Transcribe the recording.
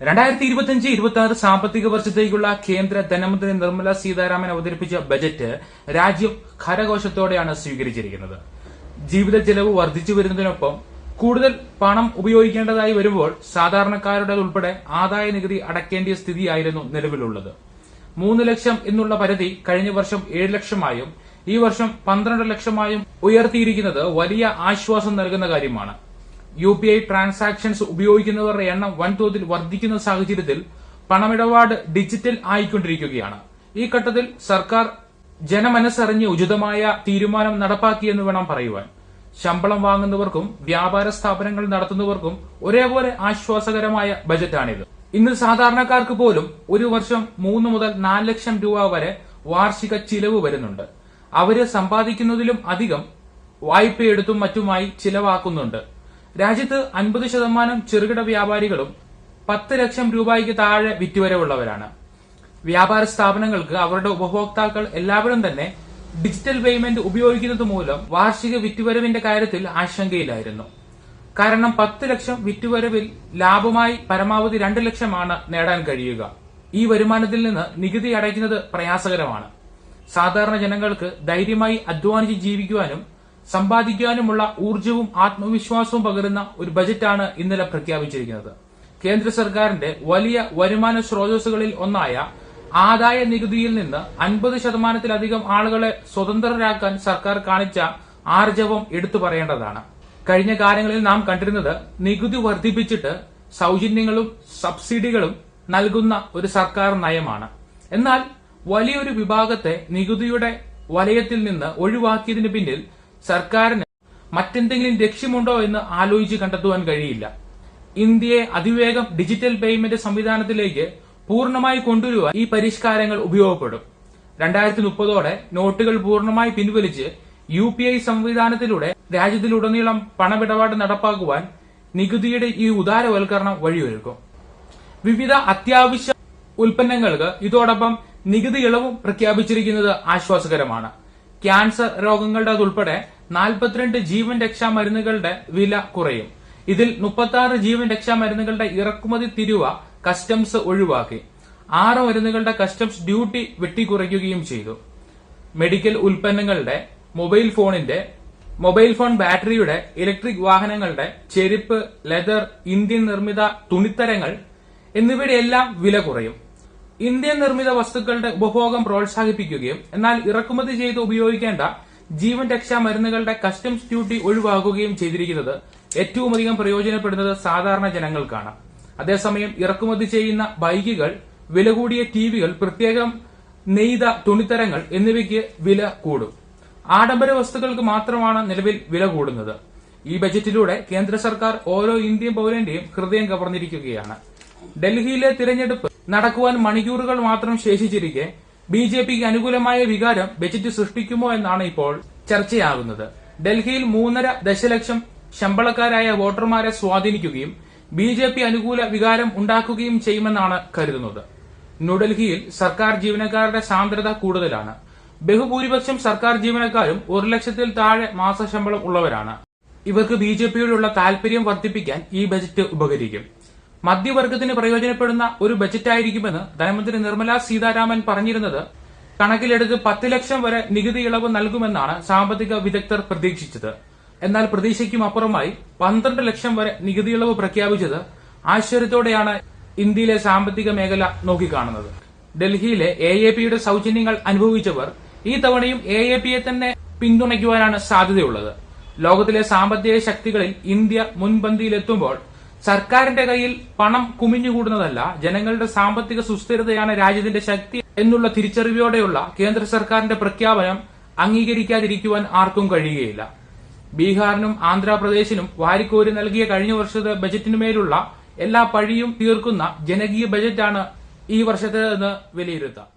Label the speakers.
Speaker 1: രണ്ടായിരത്തി ഇരുപത്തിയഞ്ച് ഇരുപത്തി ആറ് സാമ്പത്തിക വർഷത്തേക്കുള്ള കേന്ദ്ര ധനമന്ത്രി നിർമ്മല സീതാരാമൻ അവതരിപ്പിച്ച ബജറ്റ് രാജ്യം ഖരഘോഷത്തോടെയാണ് സ്വീകരിച്ചിരിക്കുന്നത്. ജീവിത ചെലവ് വർദ്ധിച്ചു വരുന്നതിനൊപ്പം കൂടുതൽ പണം ഉപയോഗിക്കേണ്ടതായി വരുമ്പോൾ സാധാരണക്കാരുടെ ഉൾപ്പെടെ ആദായ നികുതി അടയ്ക്കേണ്ട സ്ഥിതിയായിരുന്നു നിലവിലുള്ളത്. മൂന്ന് ലക്ഷം എന്നുള്ള പരിധി കഴിഞ്ഞ വർഷം ഏഴ് ലക്ഷമായും ഈ വർഷം പന്ത്രണ്ട് ലക്ഷമായും ഉയർത്തിയിരിക്കുന്നത് വലിയ ആശ്വാസം നൽകുന്ന കാര്യമാണ്. യു പി ഐ ട്രാൻസാക്ഷൻസ് ഉപയോഗിക്കുന്നവരുടെ എണ്ണം വൻതോതിൽ വർദ്ധിക്കുന്ന സാഹചര്യത്തിൽ പണമിടപാട് ഡിജിറ്റൽ ആയിക്കൊണ്ടിരിക്കുകയാണ്. ഈ ഘട്ടത്തിൽ സർക്കാർ ജനമനസ്സറിഞ്ഞ് ഉചിതമായ തീരുമാനം നടപ്പാക്കിയെന്ന് വേണം പറയുവാൻ. ശമ്പളം വാങ്ങുന്നവർക്കും വ്യാപാര സ്ഥാപനങ്ങൾ നടത്തുന്നവർക്കും ഒരേപോലെ ആശ്വാസകരമായ ബജറ്റാണിത്. ഇന്ന് സാധാരണക്കാർക്ക് പോലും ഒരു വർഷം മൂന്ന് മുതൽ നാല് ലക്ഷം രൂപ വരെ വാർഷിക ചിലവ് വരുന്നുണ്ട്. അവർ സമ്പാദിക്കുന്നതിലും അധികം വായ്പയെടുത്തും മറ്റുമായി ചിലവാക്കുന്നുണ്ട്. രാജ്യത്ത് അൻപത് ശതമാനം ചെറുകിട വ്യാപാരികളും പത്ത് ലക്ഷം രൂപയ്ക്ക് താഴെ വിറ്റുവരവുള്ളവരാണ്. വ്യാപാര സ്ഥാപനങ്ങൾക്ക് അവരുടെ ഉപഭോക്താക്കൾ എല്ലാവരും തന്നെ ഡിജിറ്റൽ പേയ്മെന്റ് ഉപയോഗിക്കുന്നത് മൂലം വാർഷിക വിറ്റുവരവിന്റെ കാര്യത്തിൽ ആശങ്കയിലായിരുന്നു. കാരണം പത്ത് ലക്ഷം വിറ്റുവരവിൽ ലാഭമായി പരമാവധി രണ്ട് ലക്ഷമാണ് നേടാൻ കഴിയുക. ഈ വരുമാനത്തിൽ നിന്ന് നികുതി അടയ്ക്കുന്നത് പ്രയാസകരമാണ്. സാധാരണ ജനങ്ങൾക്ക് ധൈര്യമായി അധ്വാനിച്ച് ജീവിക്കുവാനും സമ്പാദിക്കാനുമുള്ള ഊർജവും ആത്മവിശ്വാസവും പകരുന്ന ഒരു ബജറ്റാണ് ഇന്നലെ പ്രഖ്യാപിച്ചിരിക്കുന്നത്. കേന്ദ്ര സർക്കാരിന്റെ വലിയ വരുമാന സ്രോതസ്സുകളിൽ ഒന്നായ ആദായ നികുതിയിൽ നിന്ന് അൻപത് ശതമാനത്തിലധികം ആളുകളെ സ്വതന്ത്രരാക്കാൻ സർക്കാർ കാണിച്ച ആർജവം എടുത്തു പറയേണ്ടതാണ്. കഴിഞ്ഞ കാലങ്ങളിൽ നാം കണ്ടിരുന്നത് നികുതി വർദ്ധിപ്പിച്ചിട്ട് സൗജന്യങ്ങളും സബ്സിഡികളും നൽകുന്ന ഒരു സർക്കാർ നയമാണ്. എന്നാൽ വലിയൊരു വിഭാഗത്തെ നികുതിയുടെ വലയത്തിൽ നിന്ന് ഒഴിവാക്കിയതിന് പിന്നിൽ സർക്കാരിന് മറ്റെന്തെങ്കിലും ലക്ഷ്യമുണ്ടോ എന്ന് ആലോചിച്ച് കണ്ടെത്തുവാൻ കഴിയില്ല. ഇന്ത്യയെ അതിവേഗം ഡിജിറ്റൽ പേയ്മെന്റ് സംവിധാനത്തിലേക്ക് പൂർണമായി കൊണ്ടുവരുവാൻ ഈ പരിഷ്കാരങ്ങൾ ഉപയോഗപ്പെടും. രണ്ടായിരത്തി മുപ്പതോടെ നോട്ടുകൾ പൂർണമായി പിൻവലിച്ച് യു പി ഐ സംവിധാനത്തിലൂടെ രാജ്യത്തിലുടനീളം പണമിടപാട് നടപ്പാക്കുവാൻ നികുതിയുടെ ഈ ഉദാരവൽക്കരണം വഴിയൊരുക്കും. വിവിധ അത്യാവശ്യ ഉൽപ്പന്നങ്ങൾക്ക് ഇതോടൊപ്പം നികുതി ഇളവും പ്രഖ്യാപിച്ചിരിക്കുന്നത് ആശ്വാസകരമാണ്. ക്യാൻസർ രോഗങ്ങളുടേതുൾപ്പെടെ നാൽപ്പത്തിരണ്ട് ജീവൻ രക്ഷാ മരുന്നുകളുടെ വില കുറയും. ഇതിൽ മുപ്പത്തി ആറ് ജീവൻ രക്ഷാ മരുന്നുകളുടെ ഇറക്കുമതി തിരുവ കസ്റ്റംസ് ഒഴിവാക്കി. ആറ് മരുന്നുകളുടെ കസ്റ്റംസ് ഡ്യൂട്ടി വെട്ടിക്കുറയ്ക്കുകയും ചെയ്തു. മെഡിക്കൽ ഉൽപ്പന്നങ്ങളുടെ മൊബൈൽ ഫോണിന്റെ മൊബൈൽ ഫോൺ ബാറ്ററിയുടെ ഇലക്ട്രിക് വാഹനങ്ങളുടെ ചെരുപ്പ് ലെതർ ഇന്ത്യൻ നിർമ്മിത തുണിത്തരങ്ങൾ എന്നിവയുടെ എല്ലാം വില കുറയും. ഇന്ത്യൻ നിർമ്മിത വസ്തുക്കളുടെ ഉപഭോഗം പ്രോത്സാഹിപ്പിക്കുകയും എന്നാൽ ഇറക്കുമതി ചെയ്ത് ഉപയോഗിക്കേണ്ട ജീവൻ രക്ഷാ മരുന്നുകളുടെ കസ്റ്റംസ് ഡ്യൂട്ടി ഒഴിവാക്കുകയും ചെയ്തിരിക്കുന്നത് ഏറ്റവുമധികം പ്രയോജനപ്പെടുന്നത് സാധാരണ ജനങ്ങൾക്കാണ്. അതേസമയം ഇറക്കുമതി ചെയ്യുന്ന ബൈക്കുകൾ വില കൂടിയ ടിവികൾ പ്രത്യേകം നെയ്ത തുണിത്തരങ്ങൾ എന്നിവയ്ക്ക് വില കൂടും. ആഡംബര വസ്തുക്കൾക്ക് മാത്രമാണ് നിലവിൽ വില കൂടുന്നത്. ഈ ബജറ്റിലൂടെ കേന്ദ്ര സർക്കാർ ഓരോ ഇന്ത്യൻ പൌരന്റെയും ഹൃദയം കവർന്നിരിക്കുകയാണ്. ഡൽഹിയിലെ തിരഞ്ഞെടുപ്പ് നടക്കുവാൻ മണിക്കൂറുകൾ മാത്രം ശേഷിച്ചിരിക്കെ ബി ജെ പിക്ക് അനുകൂലമായ വികാരം ബജറ്റ് സൃഷ്ടിക്കുമോ എന്നാണ് ഇപ്പോൾ ചർച്ചയാകുന്നത്. ഡൽഹിയിൽ മൂന്നര ദശലക്ഷം ശമ്പളക്കാരായ വോട്ടർമാരെ സ്വാധീനിക്കുകയും ബി ജെ പി അനുകൂല വികാരം ഉണ്ടാക്കുകയും ചെയ്യുമെന്നാണ് കരുതുന്നത്. ന്യൂഡൽഹിയിൽ സർക്കാർ ജീവനക്കാരുടെ സാന്ദ്രത കൂടുതലാണ്. ബഹുഭൂരിപക്ഷം സർക്കാർ ജീവനക്കാരും ഒരു ലക്ഷത്തിൽ താഴെ മാസ ശമ്പളം ഉള്ളവരാണ്. ഇവർക്ക് ബി ജെ പിയോടുള്ള താൽപര്യം വർദ്ധിപ്പിക്കാൻ ഈ ബജറ്റ് ഉപകരിക്കും. മധ്യവർഗത്തിന് പ്രയോജനപ്പെടുന്ന ഒരു ബജറ്റായിരിക്കുമെന്ന് ധനമന്ത്രി നിർമ്മല സീതാരാമൻ പറഞ്ഞിരുന്നത് കണക്കിലെടുത്ത് പത്ത് ലക്ഷം വരെ നികുതി ഇളവ് നൽകുമെന്നാണ് സാമ്പത്തിക വിദഗ്ധർ പ്രതീക്ഷിച്ചത്. എന്നാൽ പ്രതീക്ഷയ്ക്കും അപ്പുറമായി പന്ത്രണ്ട് ലക്ഷം വരെ നികുതി ഇളവ് പ്രഖ്യാപിച്ചത് ആശ്ചര്യത്തോടെയാണ് ഇന്ത്യയിലെ സാമ്പത്തിക മേഖല നോക്കിക്കാണുന്നത്. ഡൽഹിയിലെ എ എ പിയുടെ സൗജന്യങ്ങൾ അനുഭവിച്ചവർ ഈ തവണയും എ എ പിയെ തന്നെ പിന്തുണയ്ക്കുവാനാണ് സാധ്യതയുള്ളത്. ലോകത്തിലെ സാമ്പത്തിക ശക്തികളിൽ ഇന്ത്യ മുൻപന്തിയിലെത്തുമ്പോൾ സർക്കാരിന്റെ കയ്യിൽ പണം കുമിഞ്ഞുകൂടുന്നതല്ല ജനങ്ങളുടെ സാമ്പത്തിക സുസ്ഥിരതയാണ് രാജ്യത്തിന്റെ ശക്തി എന്നുള്ള തിരിച്ചറിവോടെയുള്ള കേന്ദ്ര സർക്കാരിന്റെ പ്രഖ്യാപനം അംഗീകരിക്കാതിരിക്കുവാൻ ആർക്കും കഴിയുകയില്ല. ബീഹാറിനും ആന്ധ്രാപ്രദേശിനും വാരിക്കോരി നൽകിയ കഴിഞ്ഞ വർഷത്തെ ബജറ്റിനുമേലുള്ള എല്ലാ പഴിയും തീർക്കുന്ന ജനകീയ ബജറ്റാണ് ഈ വർഷത്തേതെന്ന് വിലയിരുത്താം.